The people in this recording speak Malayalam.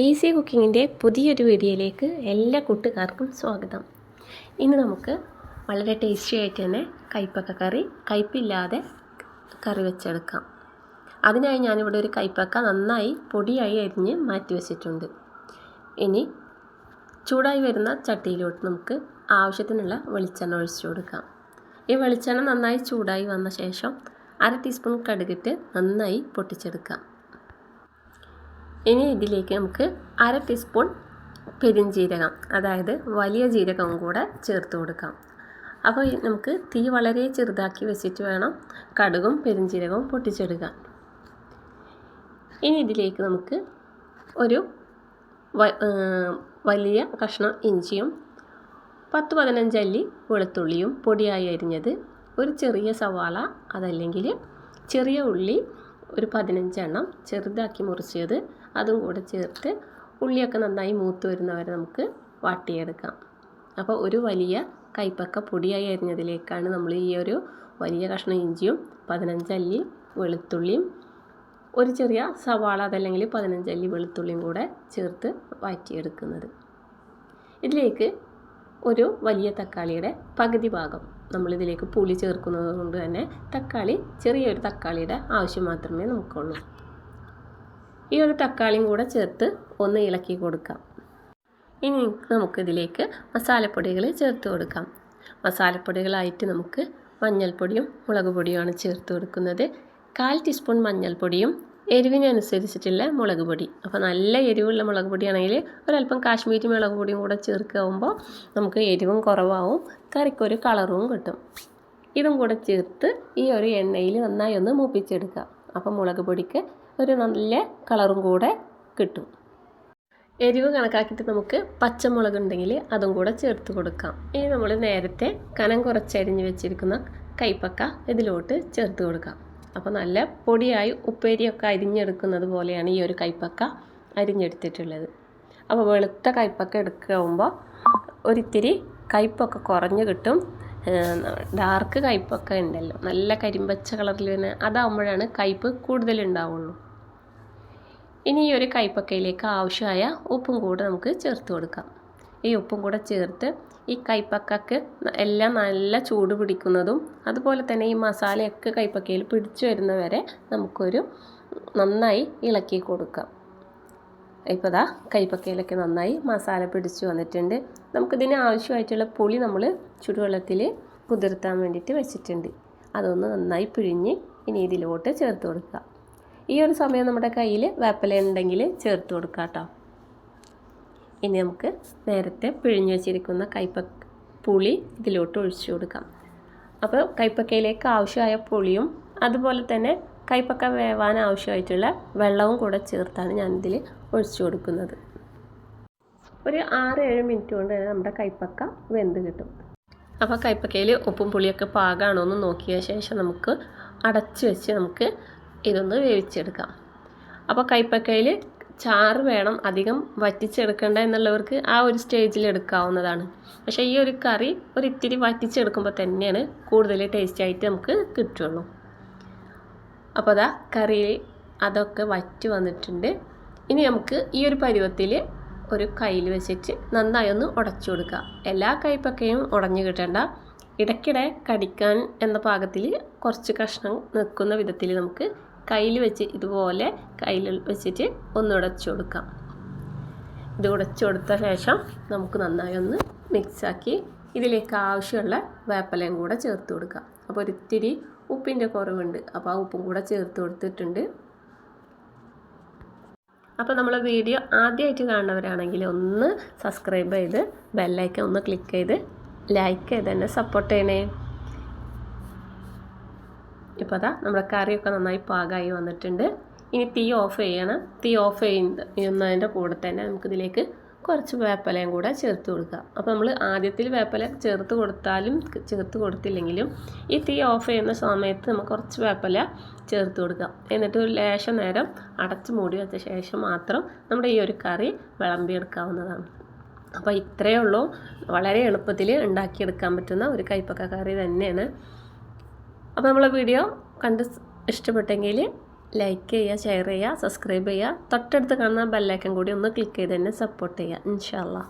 ഈസി കുക്കിങ്ങിന്റെ പുതിയൊരു വീഡിയോയിലേക്ക് എല്ലാ കൂട്ടുകാർക്കും സ്വാഗതം. ഇന്ന് നമുക്ക് വളരെ ടേസ്റ്റി ആയിട്ട് തന്നെ കൈപ്പക്ക കറി കയ്പില്ലാതെ കറി വെച്ചെടുക്കാം. അതിനായി ഞാനിവിടെ ഒരു കൈപ്പക്ക നന്നായി പൊടിയായി അരിഞ്ഞ് മാറ്റി വെച്ചിട്ടുണ്ട്. ഇനി ചൂടായി വരുന്ന ചട്ടിയിലോട്ട് നമുക്ക് ആവശ്യത്തിനുള്ള വെളിച്ചെണ്ണ ഒഴിച്ചു കൊടുക്കാം. ഈ വെളിച്ചെണ്ണ നന്നായി ചൂടായി വന്ന ശേഷം അര ടീസ്പൂൺ കടുകിട്ട് നന്നായി പൊട്ടിച്ചെടുക്കാം. ഇനി ഇതിലേക്ക് നമുക്ക് അര ടീസ്പൂൺ പെരിഞ്ജീരകം അതായത് വലിയ ജീരകവും കൂടെ ചേർത്ത് കൊടുക്കാം. അപ്പോൾ നമുക്ക് തീ വളരെ ചെറുതാക്കി വെച്ചിട്ട് വേണം കടുകും പെരിഞ്ജീരകവും പൊട്ടിച്ചെടുക്കാൻ. ഇനി ഇതിലേക്ക് നമുക്ക് ഒരു വലിയ കഷ്ണം ഇഞ്ചിയും പത്ത് പതിനഞ്ച് അല്ലി വെളുത്തുള്ളിയും പൊടിയായി അരിഞ്ഞത് ഒരു ചെറിയ സവാള അതല്ലെങ്കിൽ ചെറിയ ഉള്ളി ഒരു പതിനഞ്ചെണ്ണം ചെറുതാക്കി മുറിച്ചത്. അതും കൂടെ ചേർത്ത് ഉള്ളിയൊക്കെ നന്നായി മൂത്ത് വരുന്നവരെ നമുക്ക് വാട്ടിയെടുക്കാം. അപ്പോൾ ഒരു വലിയ കൈപ്പക്ക പൊടിയായി അരിഞ്ഞതിലേക്കാണ് നമ്മൾ ഈ ഒരു വലിയ കഷ്ണം ഇഞ്ചിയും പതിനഞ്ചല്ലി വെളുത്തുള്ളിയും ഒരു ചെറിയ സവാള അതല്ലെങ്കിൽ പതിനഞ്ചല്ലി വെളുത്തുള്ളിയും കൂടെ ചേർത്ത് വാറ്റിയെടുക്കുന്നത് ഇതിലേക്ക് ഒരു വലിയ തക്കാളിയുടെ പകുതി ഭാഗം നമ്മളിതിലേക്ക് പുളി ചേർക്കുന്നത് കൊണ്ട് തന്നെ തക്കാളി ചെറിയൊരു തക്കാളിയുടെ ആവശ്യം മാത്രമേ നമുക്കുള്ളൂ. ഈ ഒരു തക്കാളിയും കൂടെ ചേർത്ത് ഒന്ന് ഇളക്കി കൊടുക്കാം. ഇനി നമുക്കിതിലേക്ക് മസാലപ്പൊടികൾ ചേർത്ത് കൊടുക്കാം. മസാലപ്പൊടികളായിട്ട് നമുക്ക് മഞ്ഞൾപ്പൊടിയും മുളക് പൊടിയുമാണ് ചേർത്ത് കൊടുക്കുന്നത്. കാൽ ടീസ്പൂൺ മഞ്ഞൾപ്പൊടിയും എരിവിനനുസരിച്ചിട്ടുള്ള മുളക് പൊടി. അപ്പോൾ നല്ല എരിവുള്ള മുളക് പൊടിയാണെങ്കിൽ ഒരല്പം കാശ്മീരി മുളക് പൊടിയും കൂടെ ചേർക്കാവുമ്പോൾ നമുക്ക് എരിവും കുറവാവും കറിക്കൊരു കളറും കിട്ടും. ഇതും കൂടെ ചേർത്ത് ഈ ഒരു എണ്ണയിൽ നന്നായി ഒന്ന് മൂപ്പിച്ചെടുക്കുക. അപ്പോൾ മുളക് പൊടിക്ക് ഒരു നല്ല കളറും കൂടെ കിട്ടും. എരിവ് കണക്കാക്കിയിട്ട് നമുക്ക് പച്ചമുളക് ഉണ്ടെങ്കിൽ അതും കൂടെ ചേർത്ത് കൊടുക്കാം. ഇനി നമ്മൾ നേരത്തെ കനം കുറച്ചരിഞ്ഞ് വെച്ചിരിക്കുന്ന കൈപ്പക്ക ഇതിലോട്ട് ചേർത്ത് കൊടുക്കാം. അപ്പോൾ നല്ല പൊടിയായി ഉപ്പേരിയൊക്കെ അരിഞ്ഞെടുക്കുന്നത് പോലെയാണ് ഈ ഒരു കൈപ്പക്ക അരിഞ്ഞെടുത്തിട്ടുള്ളത്. അപ്പോൾ വെളുത്ത കൈപ്പക്ക എടുക്കുമ്പോൾ ഒരിത്തിരി കയ്പ്പൊക്കെ കുറഞ്ഞ് കിട്ടും. ഡാർക്ക് കയ്പ്പൊക്കെ ഉണ്ടല്ലോ നല്ല കരിമ്പച്ച കളറിൽ തന്നെ അതാകുമ്പോഴാണ് കയ്പ്പ് കൂടുതലുണ്ടാവുള്ളൂ ഇനി ഈ ഒരു കൈപ്പക്കയിലേക്ക് ആവശ്യമായ ഉപ്പും കൂടെ നമുക്ക് ചേർത്ത് കൊടുക്കാം. ഈ ഉപ്പും കൂടെ ചേർത്ത് ഈ കൈപ്പക്കക്ക് എല്ലാം നല്ല ചൂട് പിടിക്കുന്നതും അതുപോലെ തന്നെ ഈ മസാലയൊക്കെ കൈപ്പക്കയിൽ പിടിച്ചു വരുന്നവരെ നമുക്കൊരു നന്നായി ഇളക്കി കൊടുക്കാം. ഇപ്പോൾ ദാ കൈപ്പക്കയിലൊക്കെ നന്നായി മസാല പിടിച്ചു വന്നിട്ടുണ്ട്. നമുക്കിതിന് ആവശ്യമായിട്ടുള്ള പുളി നമ്മൾ ചുടുവെള്ളത്തിൽ കുതിർത്താൻ വേണ്ടിയിട്ട് വെച്ചിട്ടുണ്ട്. അതൊന്ന് നന്നായി പിഴിഞ്ഞ് ഇനി ഇതിലോട്ട് ചേർത്ത് കൊടുക്കുക ഈ ഒരു സമയം നമ്മുടെ കയ്യിൽ വേപ്പില ഉണ്ടെങ്കിൽ ചേർത്ത് കൊടുക്കാം കേട്ടോ. ഇനി നമുക്ക് നേരത്തെ പിഴിഞ്ഞു വെച്ചിരിക്കുന്ന കൈപ്പ പുളി ഇതിലോട്ട് ഒഴിച്ചു കൊടുക്കാം. അപ്പോൾ കൈപ്പക്കയിലേക്ക് ആവശ്യമായ പുളിയും അതുപോലെ തന്നെ കൈപ്പക്ക വേവാൻ ആവശ്യമായിട്ടുള്ള വെള്ളവും കൂടെ ചേർത്താണ് ഞാനിതിൽ ഒഴിച്ചു കൊടുക്കുന്നത്. ഒരു ആറ് ഏഴ് മിനിറ്റ് കൊണ്ട് തന്നെ നമ്മുടെ കൈപ്പക്ക വെന്ത് കിട്ടും. അപ്പോൾ കൈപ്പക്കയിൽ ഉപ്പും പുളിയൊക്കെ പാകമാണോ എന്ന് നോക്കിയ ശേഷം നമുക്ക് അടച്ചു വെച്ച് നമുക്ക് ഇതൊന്ന് വേവിച്ചെടുക്കാം. അപ്പോൾ കൈപ്പക്കയിൽ ചാറ് വേണം അധികം വറ്റിച്ചെടുക്കേണ്ട എന്നുള്ളവർക്ക് ആ ഒരു സ്റ്റേജിൽ എടുക്കാവുന്നതാണ്. പക്ഷേ ഈ ഒരു കറി ഒരു ഇത്തിരി വറ്റിച്ചെടുക്കുമ്പോൾ തന്നെയാണ് കൂടുതൽ ടേസ്റ്റ് ആയിട്ട് നമുക്ക് കിട്ടുള്ളൂ. അപ്പോൾ അതാ കറി അതൊക്കെ വറ്റി വന്നിട്ടുണ്ട്. ഇനി നമുക്ക് ഈ ഒരു പരുവത്തിൽ ഒരു കയ്യിൽ വെച്ചിട്ട് നന്നായി ഒന്ന് ഉടച്ചു കൊടുക്കുക എല്ലാ കൈപ്പക്കയും ഉടഞ്ഞു കിട്ടേണ്ട. ഇടയ്ക്കിടെ കടിക്കാൻ എന്ന പാകത്തിൽ കുറച്ച് കഷ്ണം നിൽക്കുന്ന വിധത്തിൽ നമുക്ക് കയ്യിൽ വെച്ച് ഇതുപോലെ കയ്യിൽ വെച്ചിട്ട് ഒന്ന് ഉടച്ചു കൊടുക്കാം. ഇത് ഉടച്ചു കൊടുത്ത ശേഷം നമുക്ക് നന്നായി ഒന്ന് മിക്സാക്കി ഇതിലേക്ക് ആവശ്യമുള്ള വേപ്പലയും കൂടെ ചേർത്ത് കൊടുക്കാം. അപ്പോൾ ഒരിത്തിരി ഉപ്പിന്റെ കുറവുണ്ട്. അപ്പോൾ ആ ഉപ്പും കൂടെ ചേർത്ത് കൊടുത്തിട്ടുണ്ട്. അപ്പോൾ നമ്മൾ വീഡിയോ ആദ്യമായിട്ട് കാണുന്നവരാണെങ്കിൽ ഒന്ന് സബ്സ്ക്രൈബ് ചെയ്ത് ബെല്ലൈക്കൻ ഒന്ന് ക്ലിക്ക് ചെയ്ത് ലൈക്ക് ചെയ്ത് തന്നെ സപ്പോർട്ട് ചെയ്യണേ. ഇപ്പോൾ അതാ നമ്മുടെ കറിയൊക്കെ നന്നായി പാകമായി വന്നിട്ടുണ്ട്. ഇനി തീ ഓഫ് ചെയ്യണം. തീ ഓഫ് ചെയ്യുന്നതിന്റെ കൂടെ തന്നെ നമുക്കിതിലേക്ക് കുറച്ച് വേപ്പലയും കൂടെ ചേർത്ത് കൊടുക്കുക അപ്പോൾ നമ്മൾ ആദ്യത്തിൽ വേപ്പല ചേർത്ത് കൊടുത്താലും ചേർത്ത് കൊടുത്തില്ലെങ്കിലും ഈ തീ ഓഫ് ചെയ്യുന്ന സമയത്ത് നമുക്ക് കുറച്ച് വേപ്പല ചേർത്ത് കൊടുക്കുക എന്നിട്ട് ഒരു ലേശം നേരം അടച്ച് മൂടി വെച്ച ശേഷം മാത്രം നമ്മുടെ ഈ ഒരു കറി വിളമ്പിയെടുക്കാവുന്നതാണ്. അപ്പോൾ ഇത്രയേ ഉള്ളൂ. വളരെ എളുപ്പത്തിൽ ഉണ്ടാക്കിയെടുക്കാൻ പറ്റുന്ന ഒരു കൈപ്പക്ക കറി തന്നെയാണ്. അപ്പോൾ നമ്മളെ വീഡിയോ കണ്ട് ഇഷ്ടപ്പെട്ടെങ്കിൽ ലൈക്ക് ചെയ്യുക ഷെയർ ചെയ്യുക സബ്സ്ക്രൈബ് ചെയ്യുക. തൊട്ടടുത്ത് കാണുന്ന ബെല്ലൈക്കൻ കൂടി ഒന്ന് ക്ലിക്ക് ചെയ്ത് തന്നെ സപ്പോർട്ട് ചെയ്യുക. ഇൻഷാല്ലാ